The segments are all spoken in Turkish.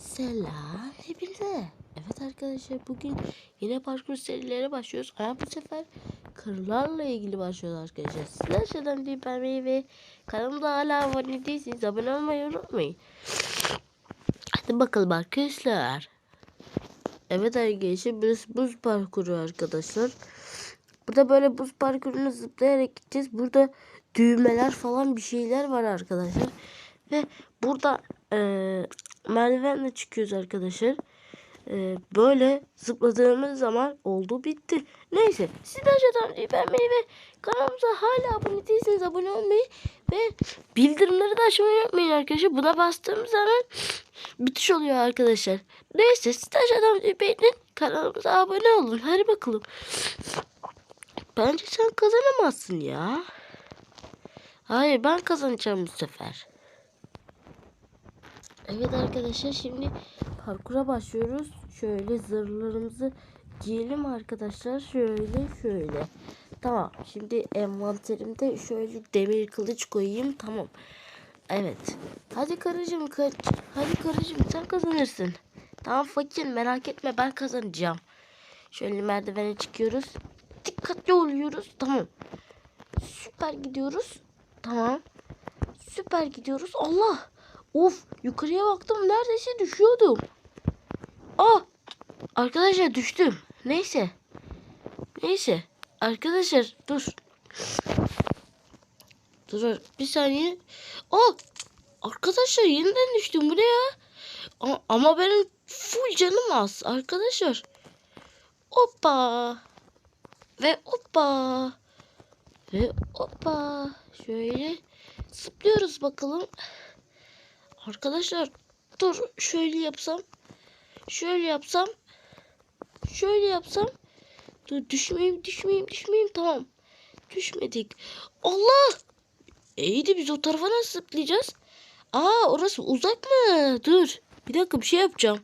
Selam hepinize. Evet arkadaşlar bugün yine parkur serilerine başlıyoruz. Ama bu sefer kırlarla ilgili başlıyoruz arkadaşlar. Sizler şeyden bir beğenmeyi ve kanalımda hala abone değilseniz abone olmayı unutmayın. Hadi bakalım arkadaşlar. Evet arkadaşlar burası buz parkuru arkadaşlar. Burada böyle buz parkurunu zıplayarak gideceğiz. Burada düğmeler falan bir şeyler var arkadaşlar. Ve burada eee merdivenle çıkıyoruz arkadaşlar. Eee, böyle zıpladığımız zaman oldu bitti. Neyse siz de aşağıdan beğenmeyi ve kanalımıza hala abone değilseniz abone olmayı ve bildirimleri de açmayı unutmayın arkadaşlar. Buna bastığımız zaman bitiş oluyor arkadaşlar. Neyse siz de aşağıdan beğenin kanalımıza abone olun. Hadi bakalım. Bence sen kazanamazsın ya. Hayır ben kazanacağım bu sefer. Evet arkadaşlar şimdi parkura başlıyoruz. Şöyle zırhlarımızı giyelim arkadaşlar. Şöyle şöyle. Tamam şimdi envanterimde şöyle demir kılıç koyayım. Tamam. Evet. Hadi karıcığım kaç. Hadi karıcığım sen kazanırsın. Tamam fakir merak etme ben kazanacağım. Şöyle merdivene çıkıyoruz. Dikkatli oluyoruz. Tamam. Süper gidiyoruz. Tamam. Süper gidiyoruz. Allah. Of yukarıya baktım neredeyse düşüyordum. Ah arkadaşlar düştüm. Neyse. Neyse. Arkadaşlar dur. Dur bir saniye. Ah arkadaşlar yeniden düştüm buraya. A- ama benim full canım az arkadaşlar. Hoppa. Ve hoppa. Ve hoppa. Şöyle zıplıyoruz bakalım. Arkadaşlar dur şöyle yapsam. Şöyle yapsam. Şöyle yapsam. Dur düşmeyeyim düşmeyeyim düşmeyeyim tamam. Düşmedik. Allah! İyiydi biz o tarafa nasıl zıplayacağız? Aa orası uzak mı? Dur. Bir dakika bir şey yapacağım.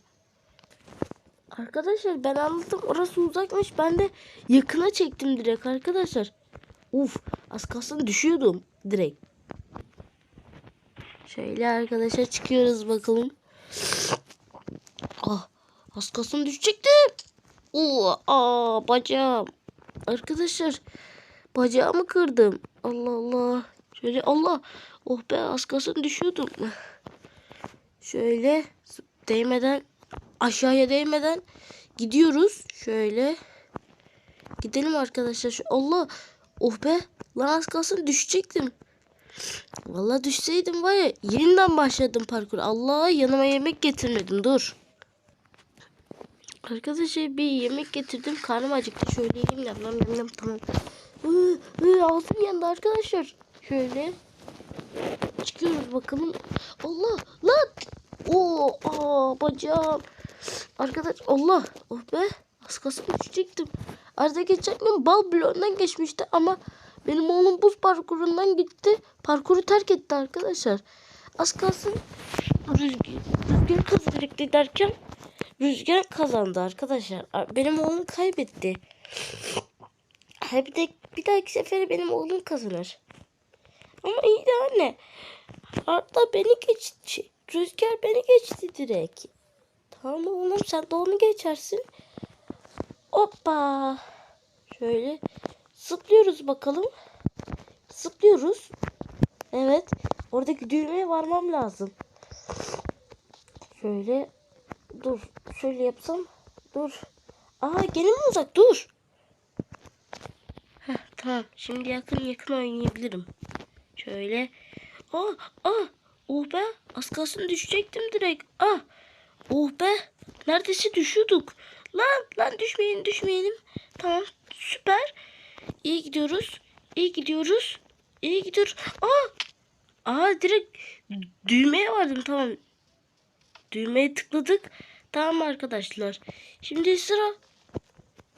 Arkadaşlar ben anladım orası uzakmış. Ben de yakına çektim direkt arkadaşlar. Uf az kalsın düşüyordum direkt. Şöyle arkadaşlar çıkıyoruz bakalım. Ah az kalsın düşecektim. Oo, aa bacağım. Arkadaşlar bacağımı kırdım. Allah Allah. Şöyle Allah. Oh be az kalsın düşüyordum. Şöyle değmeden aşağıya değmeden gidiyoruz. Şöyle. Gidelim arkadaşlar. Allah. Oh be. Lan az kalsın düşecektim. Vallahi düşseydim var ya yeniden başladım parkur. Allah yanıma yemek getirmedim dur. Arkadaşlar bir yemek getirdim. Karnım acıktı. Şöyle yiyeyim. Yam, yam, yam, tamam. Iı, ıı, yandı arkadaşlar. Şöyle. Çıkıyoruz bakalım. Allah lan. Oo, aa, bacağım. Arkadaş Allah. Oh be. Az kalsın düşecektim. Arada geçen gün bal bloğundan geçmişti ama benim oğlum buz parkurundan gitti. Parkuru terk etti arkadaşlar. Az kalsın rüzgar, rüzgar kazanacaktı derken rüzgar kazandı arkadaşlar. Benim oğlum kaybetti. Bir, de, bir dahaki sefere benim oğlum kazanır. Ama iyi de anne. Hatta beni geçti. Rüzgar beni geçti direkt. Tamam oğlum sen de onu geçersin. Hoppa. Şöyle zıplıyoruz bakalım. Zıplıyoruz. Evet. Oradaki düğmeye varmam lazım. Şöyle. Dur. Şöyle yapsam. Dur. Aa gene mi uzak? Dur. Heh, tamam. Şimdi yakın yakın oynayabilirim. Şöyle. Aa, aa. Oh be. Az kalsın düşecektim direkt. Ah. Oh be. Neredeyse düşüyorduk. Lan lan düşmeyin düşmeyelim. Tamam süper. İyi gidiyoruz. İyi gidiyoruz. İyi gidiyoruz. Aa. Aa direkt düğmeye vardım tamam. Düğmeye tıkladık. Tamam arkadaşlar. Şimdi sıra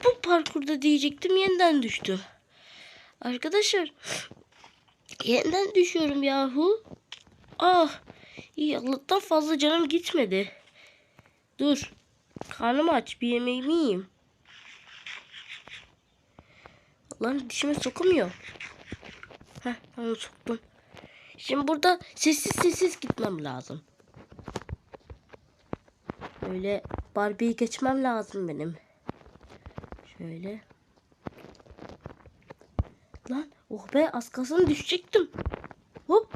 bu parkurda diyecektim yeniden düştü. Arkadaşlar yeniden düşüyorum yahu. Ah iyi Allah'tan fazla canım gitmedi. Dur. Karnım aç bir yemeğimi yiyeyim. Lan dişime sokamıyor. Heh tamam soktum. Şimdi burada sessiz sessiz gitmem lazım. Şöyle Barbie'yi geçmem lazım benim. Şöyle. Lan oh be az kalsın düşecektim. Hop.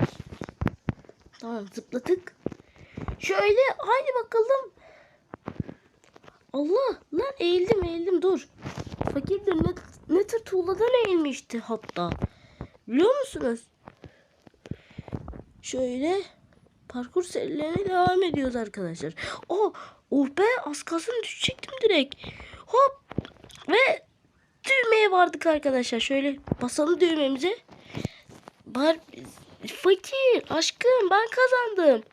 Tamam zıpladık. Şöyle haydi bakalım. Allah lan eğildim eğildim dur. Tür tuğladan eğilmişti hatta. Biliyor musunuz? Şöyle parkur serilerine devam ediyoruz arkadaşlar. Oh, oh be az kalsın düşecektim direkt. Hop ve düğmeye vardık arkadaşlar. Şöyle basalım düğmemize. Bar fakir aşkım ben kazandım.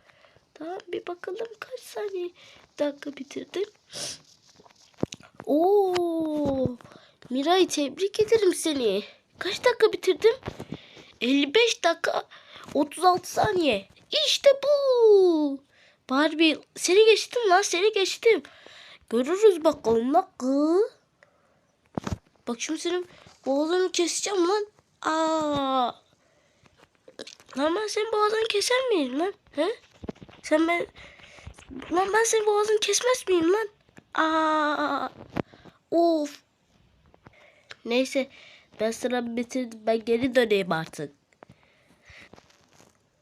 Tamam bir bakalım kaç saniye dakika bitirdim. Oo Miray tebrik ederim seni. Kaç dakika bitirdim? 55 dakika 36 saniye. İşte bu. Barbie seni geçtim lan seni geçtim. Görürüz bakalım kız. Bak şimdi senin boğazını keseceğim lan. Aa. Lan ben senin boğazını keser miyim lan? He? Sen ben... Lan ben senin boğazını kesmez miyim lan? Aa. Of. Neyse. Ben sıramı bitirdim. Ben geri döneyim artık.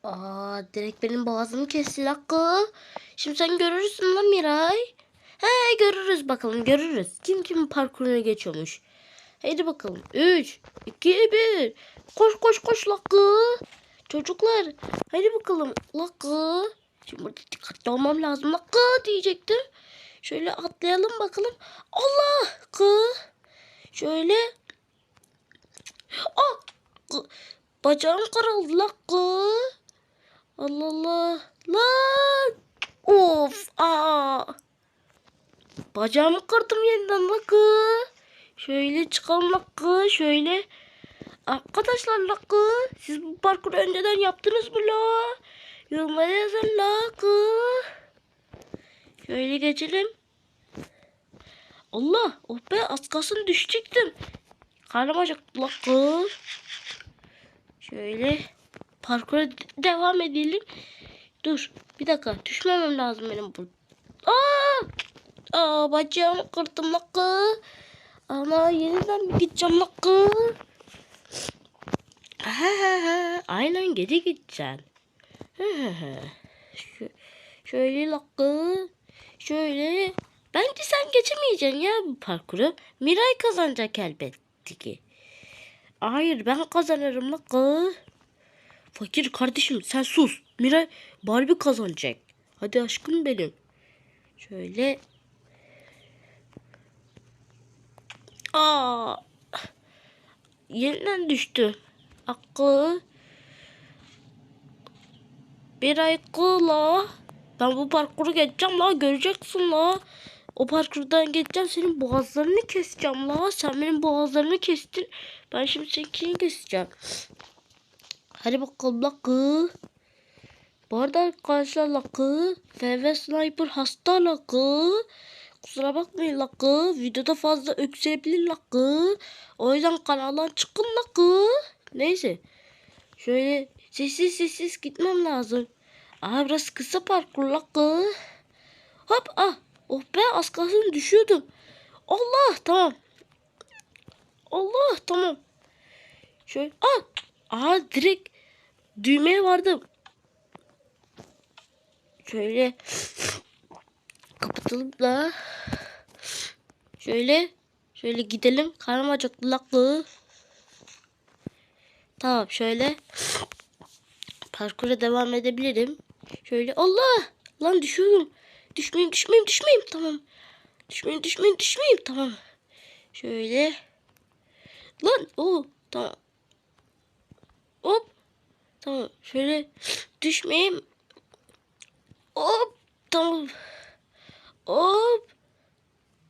Aa, direkt benim boğazımı kesti hakkı. Şimdi sen görürsün lan Miray. He görürüz bakalım görürüz. Kim kimin parkuruna geçiyormuş. Haydi bakalım. 3, 2, 1. Koş koş koş lakı. Çocuklar. Haydi bakalım. Lakı. Şimdi burada dikkatli olmam lazım. Lakı diyecektim. Şöyle atlayalım bakalım. Allah. Kı. Şöyle. Ah. Bacağım kırıldı lakı. Allah Allah. Lan. Of. Aa. Bacağımı kırdım yeniden lakı. Şöyle çıkalım lakı. Şöyle. Arkadaşlar lakı. Siz bu parkuru önceden yaptınız mı la? Yorumlara yazın lakı. Şöyle geçelim. Allah. Oh be az düşecektim. Karnım acıktı lakı. Şöyle parkura devam edelim. Dur bir dakika düşmemem lazım benim bu. Aa! Aa bacağımı kırdım lakı. Ana yeniden mi gideceğim lakı? Ha, ha, ha. Aynen geri gideceksin. Ha, ha, ha. Şöyle lakı. Şöyle. Bence sen geçemeyeceksin ya bu parkuru. Miray kazanacak elbette ki. Hayır ben kazanırım lakı. Fakir kardeşim sen sus. Miray Barbie kazanacak. Hadi aşkım benim. Şöyle. Aa. Yeniden düştü. Aklı. Bir ay la. Ben bu parkuru geçeceğim la. Göreceksin la. O parkurdan geçeceğim. Senin boğazlarını keseceğim la. Sen benim boğazlarını kestin. Ben şimdi seninkini keseceğim. Hadi bakalım la kız. Bu arada arkadaşlar lakı FV Sniper hasta lakı. Kusura bakmayın lakı. Videoda fazla öksürebilir lakı. O yüzden kanaldan çıkın lakı. Neyse. Şöyle sessiz sessiz gitmem lazım. Aa biraz kısa parkur lakı. Hop ah. Oh be az kalsın düşüyordum. Allah tamam. Allah tamam. Şöyle ah. Aa direkt düğmeye vardım. Şöyle kapatalım da. Şöyle şöyle gidelim. Karnım acıktı. Tamam şöyle parkura devam edebilirim. Şöyle Allah lan düşüyorum. Düşmeyeyim düşmeyeyim düşmeyeyim tamam. Düşmeyeyim düşmeyeyim düşmeyeyim tamam. Şöyle lan o tamam. Hop tamam şöyle düşmeyeyim. Hop tamam. Hop.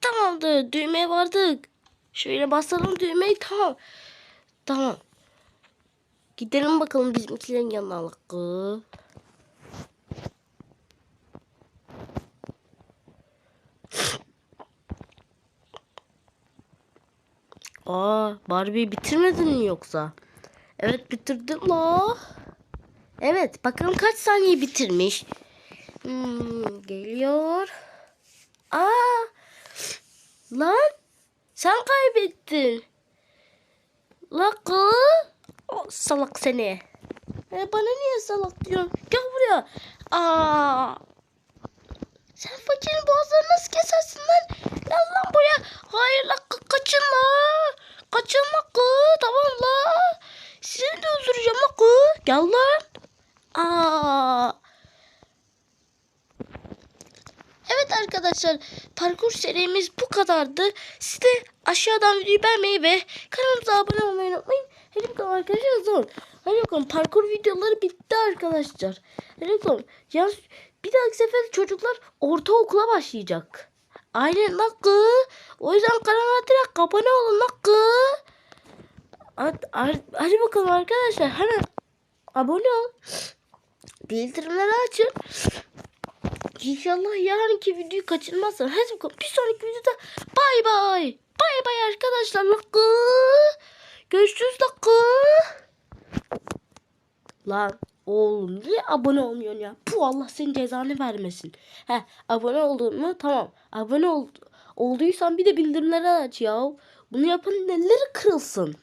Tamamdır. Düğmeye vardık. Şöyle basalım düğmeyi tamam. Tamam. Gidelim bakalım bizimkilerin yanına Aa, Barbie bitirmedin mi yoksa? Evet bitirdim la. Evet bakalım kaç saniye bitirmiş. Hmm, geliyor. Aa! Lan sen kaybettin. La kız. O salak seni. E, bana niye salak diyorsun? Gel buraya. Aa! Sen fakirin boğazlarını nasıl lan? Gel lan buraya. Hayır la ka- kaçın la. Kaçın la kız. Tamam la. Seni de öldüreceğim la kız. Gel lan. Aa! Evet arkadaşlar parkur serimiz bu kadardı. Siz de aşağıdan videoyu beğenmeyi ve kanalımıza abone olmayı unutmayın. Hadi bakalım arkadaşlar zor. Hadi bakalım parkur videoları bitti arkadaşlar. Hadi bakalım. Yalnız bir dahaki sefer çocuklar ortaokula başlayacak. Aynen Hakkı. O yüzden kanala direkt abone olun Hakkı. Hadi, bakalım arkadaşlar hemen abone ol. Bildirimleri açın. İnşallah yarınki videoyu kaçırmazsın. Hadi bakalım bir sonraki videoda bay bay. Bay bay arkadaşlar. Lakı. Görüşürüz lakı. Lan oğlum niye abone olmuyorsun ya? Bu Allah senin cezanı vermesin. He abone oldun mu? Tamam. Abone ol, olduysan bir de bildirimleri aç ya. Bunu yapan elleri kırılsın.